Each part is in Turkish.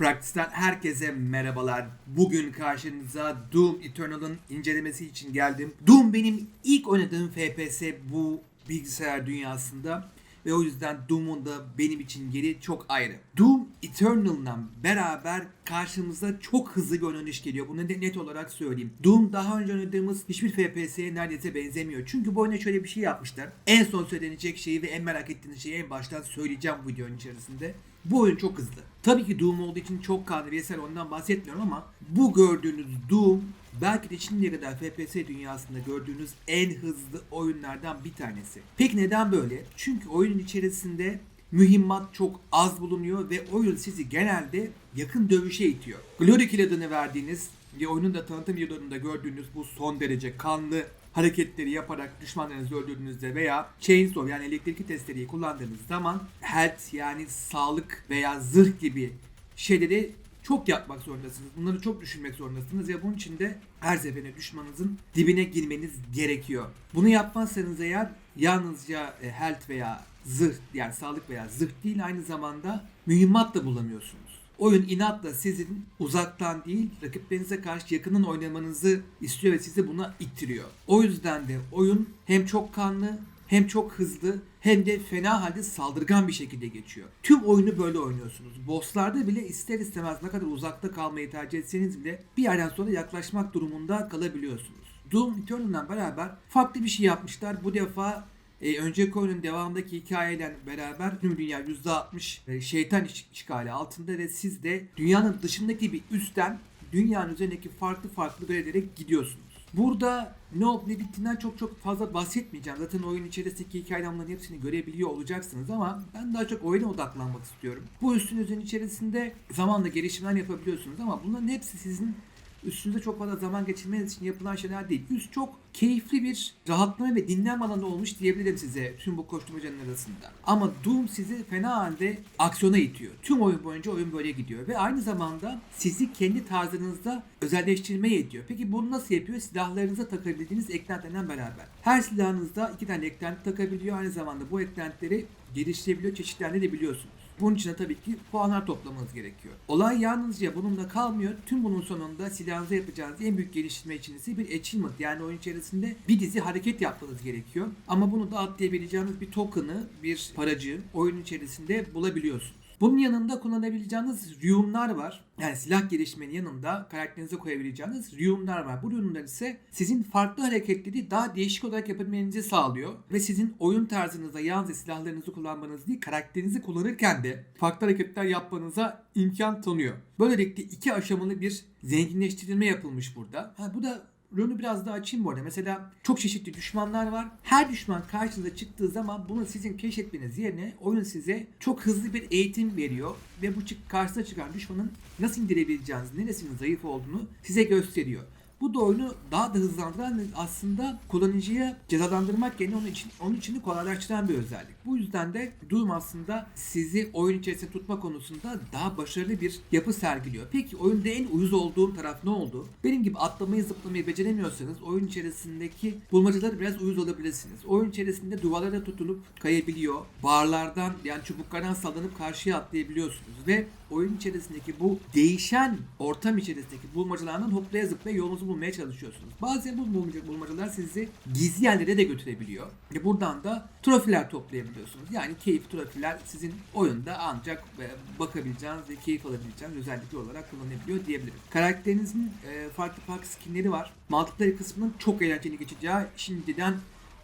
Practice'ten herkese merhabalar. Bugün karşınıza Doom Eternal'ın incelemesi için geldim. Doom benim ilk oynadığım FPS bu bilgisayar dünyasında ve o yüzden Doom'un da benim için yeri çok ayrı. Doom Eternal'la beraber karşımıza çok hızlı bir oynanış geliyor. Bunu net olarak söyleyeyim. Doom daha önce oynadığımız hiçbir FPS'ye neredeyse benzemiyor. Çünkü bu oyuna şöyle bir şey yapmışlar. En son söylenecek şeyi ve en merak ettiğiniz şeyi en baştan söyleyeceğim bu videonun içerisinde. Bu oyun çok hızlı. Tabii ki Doom olduğu için çok vesaire ondan bahsetmiyorum ama bu gördüğünüz Doom belki de şimdiye kadar FPS dünyasında gördüğünüz en hızlı oyunlardan bir tanesi. Peki neden böyle? Çünkü oyunun içerisinde mühimmat çok az bulunuyor ve oyun sizi genelde yakın dövüşe itiyor. Glory Kill adını verdiğiniz ve oyunun da tanıtım videolarında gördüğünüz bu son derece kanlı hareketleri yaparak düşmanlarınızı öldürdüğünüzde veya chainsaw yani elektrikli testereyi kullandığınız zaman health yani sağlık veya zırh gibi şeyleri çok yapmak zorundasınız. Bunları çok düşünmek zorundasınız ve bunun için de her seferinde düşmanınızın dibine girmeniz gerekiyor. Bunu yapmazsanız eğer yalnızca e, health veya zırh yani sağlık veya zırh değil aynı zamanda mühimmat da bulamıyorsunuz. Oyun inatla sizin uzaktan değil rakiplerinize karşı yakının oynamanızı istiyor ve sizi buna ittiriyor. O yüzden de oyun hem çok kanlı hem çok hızlı hem de fena halde saldırgan bir şekilde geçiyor. Tüm oyunu böyle oynuyorsunuz. Bosslarda bile ister istemez ne kadar uzakta kalmayı tercih etseniz bile bir yerden sonra yaklaşmak durumunda kalabiliyorsunuz. Doom Eternal'la beraber farklı bir şey yapmışlar. Bu defa e, önceki oyunun devamındaki hikayeyle beraber tüm dünya %60 e, şeytan iş- işgali altında ve siz de dünyanın dışındaki bir üstten dünyanın üzerindeki farklı farklı görevlere gidiyorsunuz. Burada ne olup ne bittiğinden çok çok fazla bahsetmeyeceğim. Zaten oyun içerisindeki hikaye anlamlarının hepsini görebiliyor olacaksınız ama ben daha çok oyuna odaklanmak istiyorum. Bu üstünüzün içerisinde zamanla gelişimler yapabiliyorsunuz ama bunların hepsi sizin üstünüze çok fazla zaman geçirmeniz için yapılan şeyler değil. Üst çok keyifli bir rahatlama ve dinlenme alanı olmuş diyebilirim size tüm bu koşturmacanın arasında. Ama Doom sizi fena halde aksiyona itiyor. Tüm oyun boyunca oyun böyle gidiyor ve aynı zamanda sizi kendi tarzınızda özelleştirmeye ediyor. Peki bunu nasıl yapıyor? Silahlarınıza takabildiğiniz eklentilerden beraber. Her silahınızda iki tane eklenti takabiliyor. Aynı zamanda bu eklentileri geliştirebiliyor, çeşitlendirebiliyorsunuz. Bunun için de tabii ki puanlar toplamanız gerekiyor. Olay yalnızca bununla kalmıyor. Tüm bunun sonunda silahınıza yapacağınız en büyük geliştirme için ise bir achievement yani oyun içerisinde bir dizi hareket yapmanız gerekiyor. Ama bunu da atlayabileceğiniz bir token'ı, bir paracığı oyun içerisinde bulabiliyorsunuz. Bunun yanında kullanabileceğiniz rune var. Yani silah gelişmenin yanında karakterinize koyabileceğiniz rune'lar var. Bu rune'lar ise sizin farklı hareketleri daha değişik olarak yapabilmenizi sağlıyor. Ve sizin oyun tarzınızda yalnızca silahlarınızı kullanmanız değil, karakterinizi kullanırken de farklı hareketler yapmanıza imkan tanıyor. Böylelikle iki aşamalı bir zenginleştirilme yapılmış burada. Ha, bu da Rune'u biraz daha açayım bu arada. Mesela çok çeşitli düşmanlar var. Her düşman karşınıza çıktığı zaman bunu sizin keşfetmeniz yerine oyun size çok hızlı bir eğitim veriyor. Ve bu karşısına çıkan düşmanın nasıl indirebileceğinizi, neresinin zayıf olduğunu size gösteriyor. Bu da oyunu daha da hızlandıran ve aslında kullanıcıya cezalandırmak yerine onun için onun için kolaylaştıran bir özellik. Bu yüzden de Doom aslında sizi oyun içerisinde tutma konusunda daha başarılı bir yapı sergiliyor. Peki oyunda en uyuz olduğum taraf ne oldu? Benim gibi atlamayı zıplamayı beceremiyorsanız oyun içerisindeki bulmacaları biraz uyuz olabilirsiniz. Oyun içerisinde duvarlara tutulup kayabiliyor. Barlardan yani çubuklardan sallanıp karşıya atlayabiliyorsunuz ve oyun içerisindeki bu değişen ortam içerisindeki bulmacalardan hoplaya zıplaya yolunuzu bulmaya çalışıyorsunuz. Bazen bu bulmaca- bulmacalar sizi gizli yerlere de götürebiliyor. Ve buradan da trofiler toplayabiliyorsunuz. Yani keyif trofiler sizin oyunda ancak e, bakabileceğiniz ve keyif alabileceğiniz özellikler olarak kullanılabiliyor diyebilirim. Karakterinizin e, farklı farklı skinleri var. Multiplayer kısmının çok eğlenceli geçeceği şimdiden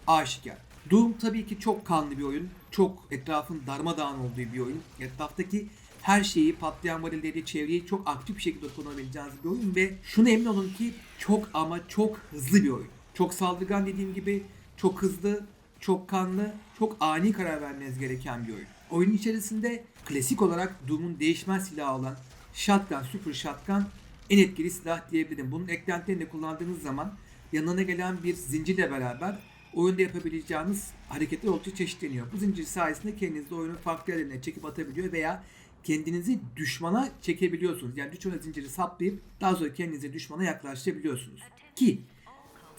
aşikar. Doom tabii ki çok kanlı bir oyun. Çok etrafın darmadağın olduğu bir oyun. Etraftaki her şeyi, patlayan varilleri, çevreyi çok aktif bir şekilde kullanabileceğiniz bir oyun ve şunu emin olun ki çok ama çok hızlı bir oyun. Çok saldırgan dediğim gibi çok hızlı, çok kanlı, çok ani karar vermeniz gereken bir oyun. Oyun içerisinde klasik olarak Doom'un değişmez silahı olan Shotgun, Super Shotgun en etkili silah diyebilirim. Bunun eklentilerini de kullandığınız zaman yanına gelen bir zincirle beraber oyunda yapabileceğiniz hareketler oldukça çeşitleniyor. Bu zincir sayesinde kendinizi oyunun farklı yerlerine çekip atabiliyor veya kendinizi düşmana çekebiliyorsunuz. Yani düşmana zinciri saplayıp daha sonra kendinizi düşmana yaklaştırabiliyorsunuz. Ki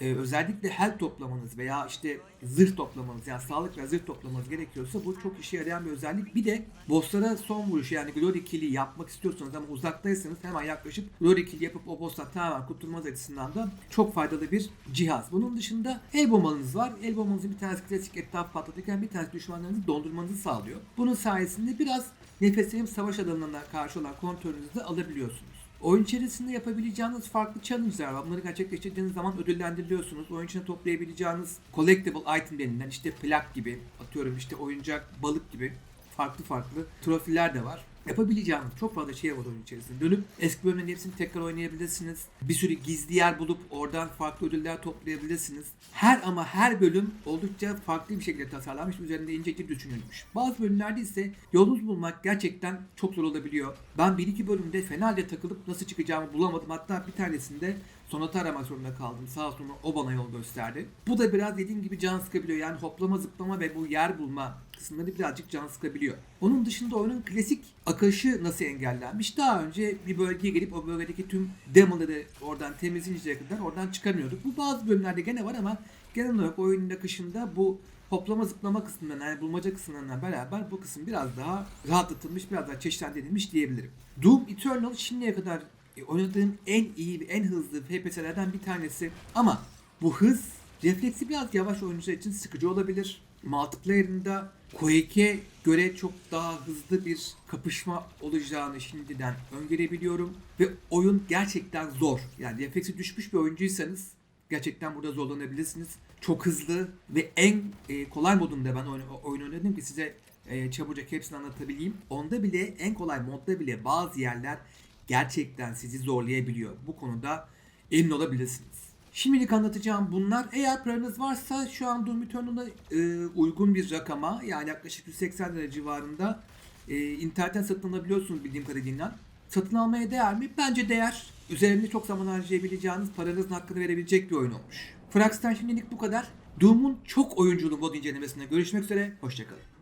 e, özellikle health toplamanız veya işte zırh toplamanız yani sağlık ve zırh toplamanız gerekiyorsa bu çok işe yarayan bir özellik. Bir de bosslara son vuruşu yani glory kill'i yapmak istiyorsanız ama uzaktaysanız hemen yaklaşıp glory kill yapıp o boss'tan tamamen kurtulmanız açısından da çok faydalı bir cihaz. Bunun dışında el bombanız var. El bombanızın bir tanesi klasik etraf patlatırken bir tanesi düşmanlarınızı dondurmanızı sağlıyor. Bunun sayesinde biraz nefeslenip savaş alanlarına karşı olan kontrolünüzü de alabiliyorsunuz. Oyun içerisinde yapabileceğiniz farklı challenge'lar var. Bunları gerçekleştirdiğiniz zaman ödüllendiriliyorsunuz. Oyun içine toplayabileceğiniz collectible item denilen işte plak gibi, atıyorum işte oyuncak, balık gibi farklı farklı trofiler de var. Yapabileceğiniz çok fazla şey var oyun içerisinde. Dönüp eski bölümlerin hepsini tekrar oynayabilirsiniz. Bir sürü gizli yer bulup oradan farklı ödüller toplayabilirsiniz. Her ama her bölüm oldukça farklı bir şekilde tasarlanmış, üzerinde ince ince düşünülmüş. Bazı bölümlerde ise yolunuz bulmak gerçekten çok zor olabiliyor. Ben bir iki bölümde fena halde takılıp nasıl çıkacağımı bulamadım. Hatta bir tanesinde sonatı aramak zorunda kaldım. Sağ olsun o bana yol gösterdi. Bu da biraz dediğim gibi can sıkabiliyor. Yani hoplama zıplama ve bu yer bulma kısımları birazcık can sıkabiliyor. Onun dışında oyunun klasik akışı nasıl engellenmiş? Daha önce bir bölgeye gelip o bölgedeki tüm demoları oradan temizleyinceye kadar oradan çıkamıyorduk. Bu bazı bölümlerde gene var ama genel olarak oyunun akışında bu hoplama zıplama kısmından yani bulmaca kısmından beraber bu kısım biraz daha rahatlatılmış, biraz daha çeşitlendirilmiş diyebilirim. Doom Eternal şimdiye kadar e, oynadığım en iyi ve en hızlı FPS'lerden bir tanesi. Ama bu hız refleksi biraz yavaş oyuncular için sıkıcı olabilir. Multiplayer'ında Quake'e göre çok daha hızlı bir kapışma olacağını şimdiden öngörebiliyorum. Ve oyun gerçekten zor. Yani refleksi düşmüş bir oyuncuysanız gerçekten burada zorlanabilirsiniz. Çok hızlı ve en e, kolay modunda ben oyun, oyun oynadım ki size e, çabucak hepsini anlatabileyim. Onda bile en kolay modda bile bazı yerler gerçekten sizi zorlayabiliyor. Bu konuda emin olabilirsiniz. Şimdilik anlatacağım bunlar. Eğer paranız varsa şu an Doom Eternal'a e, uygun bir rakama yani yaklaşık 180 lira civarında e, internetten satın alabiliyorsunuz bildiğim kadarıyla. Satın almaya değer mi? Bence değer. Üzerinde çok zaman harcayabileceğiniz paranızın hakkını verebilecek bir oyun olmuş. Frax'tan şimdilik bu kadar. Doom'un çok oyunculu mod incelemesinde görüşmek üzere. Hoşçakalın.